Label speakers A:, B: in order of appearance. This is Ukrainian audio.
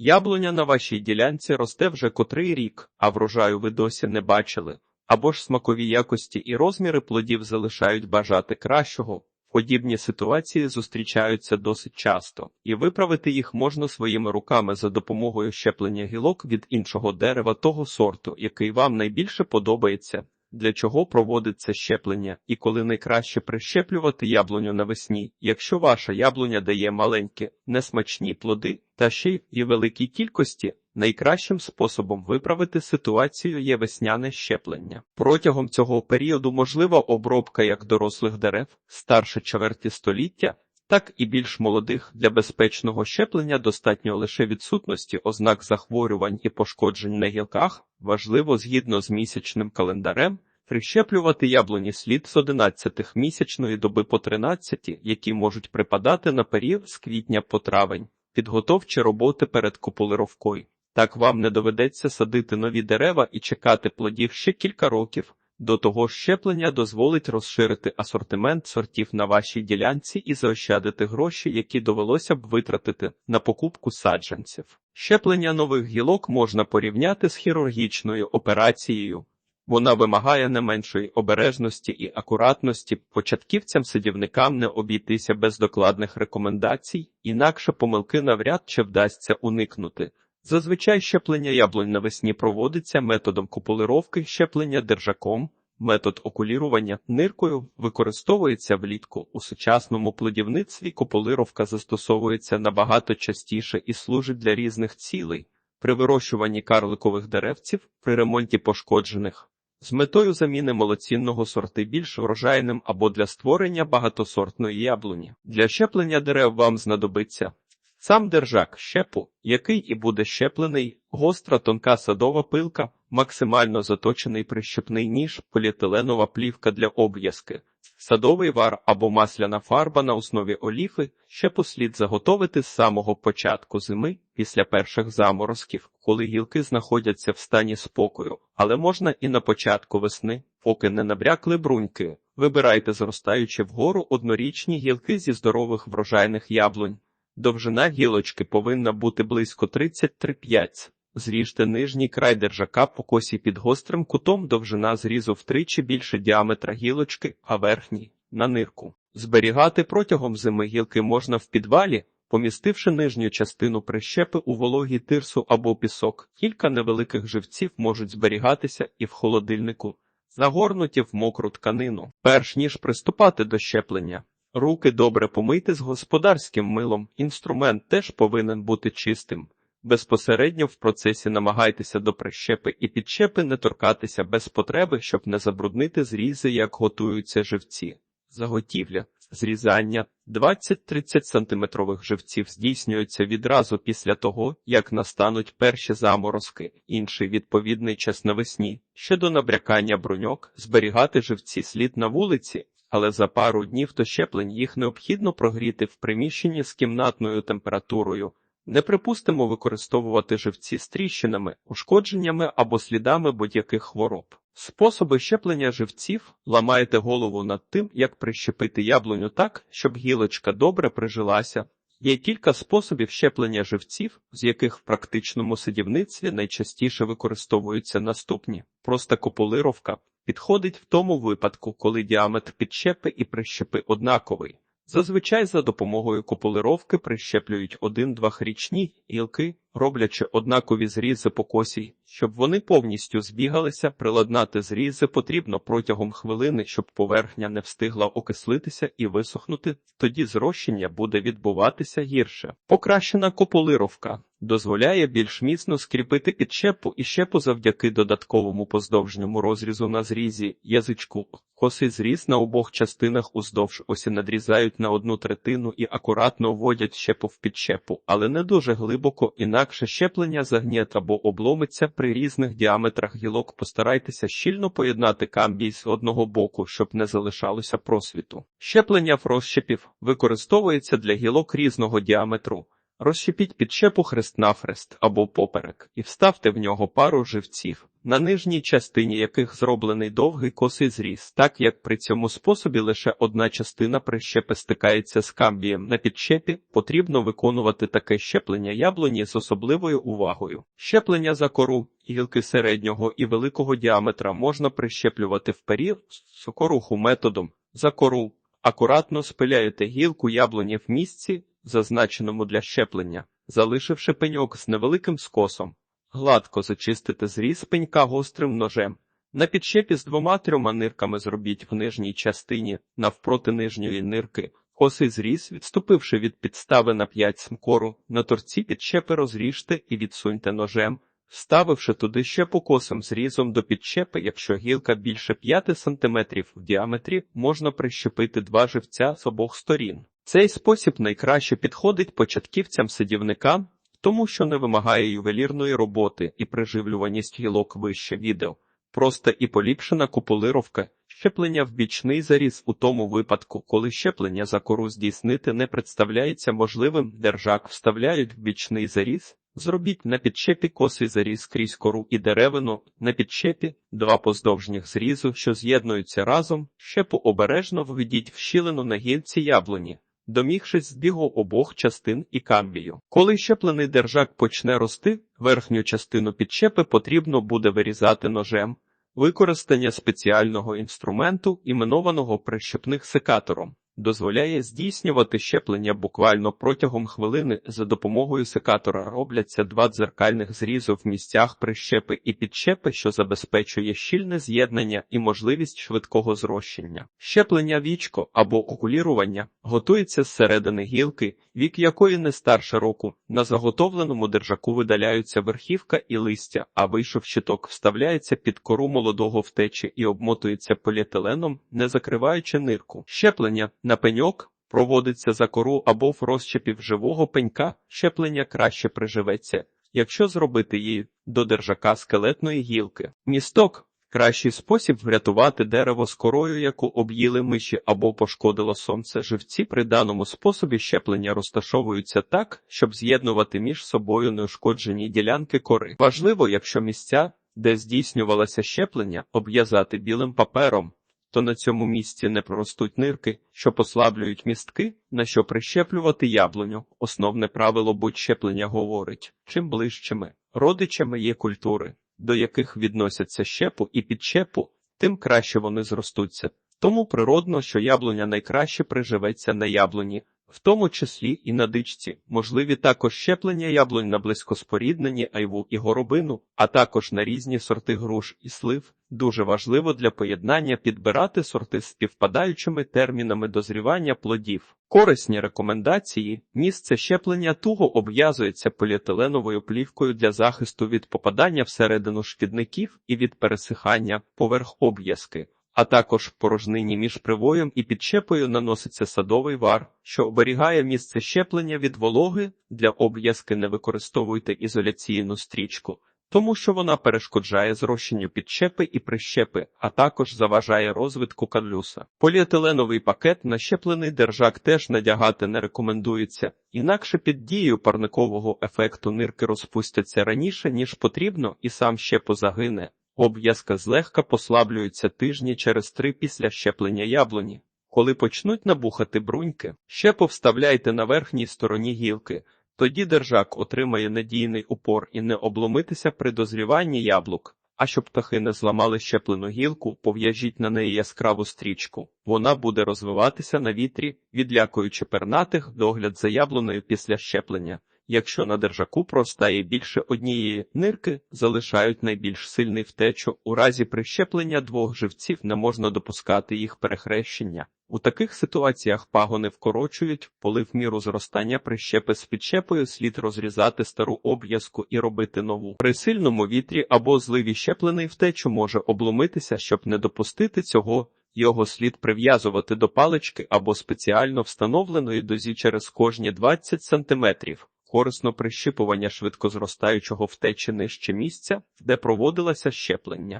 A: Яблуня на вашій ділянці росте вже котрий рік, а врожаю ви досі не бачили. Або ж смакові якості і розміри плодів залишають бажати кращого. Подібні ситуації зустрічаються досить часто, і виправити їх можна своїми руками за допомогою щеплення гілок від іншого дерева того сорту, який вам найбільше подобається. Для чого проводиться щеплення і коли найкраще прищеплювати яблуню навесні, якщо ваша яблуня дає маленькі, несмачні плоди, та ще й і великій кількості, найкращим способом виправити ситуацію є весняне щеплення. Протягом цього періоду можлива обробка як дорослих дерев, старше чверті століття, так і більш молодих для безпечного щеплення достатньо лише відсутності ознак захворювань і пошкоджень на гілках, важливо згідно з місячним календарем. Прищеплювати яблуні слід з 11 місячної доби по 13, які можуть припадати на період з квітня по травень, підготовчі роботи перед куполировкою. Так вам не доведеться садити нові дерева і чекати плодів ще кілька років. До того щеплення дозволить розширити асортимент сортів на вашій ділянці і заощадити гроші, які довелося б витратити на покупку саджанців. Щеплення нових гілок можна порівняти з хірургічною операцією. Вона вимагає не меншої обережності і акуратності. Початківцям-садівникам не обійтися без докладних рекомендацій, інакше помилки навряд чи вдасться уникнути. Зазвичай щеплення яблунь навесні проводиться методом куполировки, щеплення держаком. Метод окулірування ниркою використовується влітку. У сучасному плодівництві куполировка застосовується набагато частіше і служить для різних цілей при вирощуванні карликових деревців, при ремонті пошкоджених, з метою заміни молоцінного сорти більш врожайним або для створення багатосортної яблуні. Для щеплення дерев вам знадобиться сам держак щепу, який і буде щеплений, гостра тонка садова пилка, максимально заточений прищепний ніж, поліетиленова плівка для обв'язки, садовий вар або масляна фарба на основі оліфи, щепу слід заготовити з самого початку зими, після перших заморозків, коли гілки знаходяться в стані спокою, але можна і на початку весни, поки не набрякли бруньки. Вибирайте зростаючи вгору однорічні гілки зі здорових врожайних яблунь. Довжина гілочки повинна бути близько 33,5. Зріжте нижній край держака по косі під гострим кутом довжина зрізу втричі більше діаметра гілочки, а верхній на нирку. Зберігати протягом зими гілки можна в підвалі, помістивши нижню частину прищепи у вологий тирсу або пісок. Кілька невеликих живців можуть зберігатися і в холодильнику, загорнуті в мокру тканину. Перш ніж приступати до щеплення. Руки добре помийте з господарським милом, інструмент теж повинен бути чистим. Безпосередньо в процесі намагайтеся до прищепи і підчепи не торкатися без потреби, щоб не забруднити зрізи, як готуються живці. Заготівля, зрізання 20-30 сантиметрових живців здійснюється відразу після того, як настануть перші заморозки, інший відповідний час навесні. Щодо набрякання бруньок, зберігати живці слід на вулиці, але за пару днів до щеплень їх необхідно прогріти в приміщенні з кімнатною температурою. Не припустимо використовувати живці з тріщинами, ушкодженнями або слідами будь-яких хвороб. Способи щеплення живців ламаєте голову над тим, як прищепити яблуню так, щоб гілочка добре прижилася. Є кілька способів щеплення живців, з яких в практичному садівництві найчастіше використовуються наступні: проста куполировка підходить в тому випадку, коли діаметр підщепи і прищепи однаковий. Зазвичай за допомогою куполировки прищеплюють один-двохрічні гілки, роблячи однакові зрізи по косі, щоб вони повністю збігалися, приладнати зрізи потрібно протягом хвилини, щоб поверхня не встигла окислитися і висохнути, тоді зрощення буде відбуватися гірше. Покращена куполировка дозволяє більш міцно скріпити підщепу і щепу завдяки додатковому поздовжньому розрізу на зрізі язичку. Косий зріз на обох частинах уздовж осі надрізають на одну третину і акуратно вводять щепу в підщепу, але не дуже глибоко, інакше щеплення загнєт або обломиться при різних діаметрах гілок. Постарайтеся щільно поєднати камбій з одного боку, щоб не залишалося просвіту. Щеплення в розщепів використовується для гілок різного діаметру. Розщепіть підщепу хрест-навхрест або поперек і вставте в нього пару живців, на нижній частині яких зроблений довгий косий зріз, так як при цьому способі лише одна частина прищепи стикається з камбієм на підщепі, потрібно виконувати таке щеплення яблуні з особливою увагою. Щеплення за кору, гілки середнього і великого діаметра можна прищеплювати вперед сокоруху методом за кору. Акуратно спиляєте гілку яблуні в місці, зазначеному для щеплення, залишивши пеньок з невеликим скосом. Гладко зачистите зріз пенька гострим ножем. На підщепі з двома-трьома нирками зробіть в нижній частині, навпроти нижньої нирки, косий зріз, відступивши від підстави на 5 смкору, на торці підщепи розріжте і відсуньте ножем, вставивши туди щепу косим зрізом до підщепи, якщо гілка більше 5 см в діаметрі, можна прищепити два живця з обох сторін. Цей спосіб найкраще підходить початківцям-садівникам, тому що не вимагає ювелірної роботи і приживлюваність гілок вище відео. Проста і поліпшена купулировка, щеплення в бічний заріз у тому випадку, коли щеплення за кору здійснити не представляється можливим, держак вставляють в бічний заріз. Зробіть на підщепі косий заріз крізь кору і деревину, на підщепі два поздовжніх зрізу, що з'єднуються разом, щепу обережно введіть в щілину на гілці яблуні домігшись збігу обох частин і камбію. Коли щеплений держак почне рости, верхню частину підчепи потрібно буде вирізати ножем. Використання спеціального інструменту, іменованого прищепних секатором, дозволяє здійснювати щеплення буквально протягом хвилини за допомогою секатора робляться два дзеркальних зрізу в місцях прищепи і підщепи, що забезпечує щільне з'єднання і можливість швидкого зрощення. Щеплення вічко або окулірування готується з середини гілки, вік якої не старше року. На заготовленому держаку видаляються верхівка і листя, а вийшов щиток вставляється під кору молодого втечі і обмотується поліетиленом, не закриваючи нирку. Щеплення на пеньок проводиться за кору або в розщепів живого пенька, щеплення краще приживеться, якщо зробити її до держака скелетної гілки. Місток кращий спосіб врятувати дерево з корою, яку об'їли миші або пошкодило сонце. Живці при даному способі щеплення розташовуються так, щоб з'єднувати між собою неушкоджені ділянки кори. Важливо, якщо місця, де здійснювалося щеплення, обв'язати білим папером то на цьому місці не проростуть нирки, що послаблюють містки, на що прищеплювати яблуню. Основне правило будь-щеплення говорить чим ближчими родичами є культури, до яких відносяться щепу і підщепу, тим краще вони зростуться. Тому природно, що яблуня найкраще приживеться на яблуні, в тому числі і на дичці, можливі також щеплення яблунь на близькоспоріднені айву і горобину, а також на різні сорти груш і слив. Дуже важливо для поєднання підбирати сорти з співпадаючими термінами дозрівання плодів. Корисні рекомендації: місце щеплення туго обв'язується поліетиленовою плівкою для захисту від попадання всередину шкідників і від пересихання поверх обв'язки а також в порожнині між привоєм і підщепою наноситься садовий вар, що оберігає місце щеплення від вологи. Для обв'язки не використовуйте ізоляційну стрічку, тому що вона перешкоджає зрощенню підщепи і прищепи, а також заважає розвитку кадлюса. Поліетиленовий пакет на щеплений держак теж надягати не рекомендується, інакше під дією парникового ефекту нирки розпустяться раніше, ніж потрібно, і сам щепо загине. Обв'язка злегка послаблюється тижні через три після щеплення яблуні. Коли почнуть набухати бруньки, ще повставляйте на верхній стороні гілки, тоді держак отримає надійний упор і не обломитися при дозріванні яблук. А щоб птахи не зламали щеплену гілку, пов'яжіть на неї яскраву стрічку. Вона буде розвиватися на вітрі, відлякуючи пернатих догляд за яблуною після щеплення. Якщо на держаку простає більше однієї нирки, залишають найбільш сильний втечу. У разі прищеплення двох живців не можна допускати їх перехрещення. У таких ситуаціях пагони вкорочують, поли в міру зростання прищепи з підщепою слід розрізати стару обв'язку і робити нову. При сильному вітрі або зливі щеплений втечу може обломитися, щоб не допустити цього. Його слід прив'язувати до палички або спеціально встановленої дозі через кожні 20 сантиметрів корисно прищипування швидкозростаючого втечі нижче місця, де проводилося щеплення.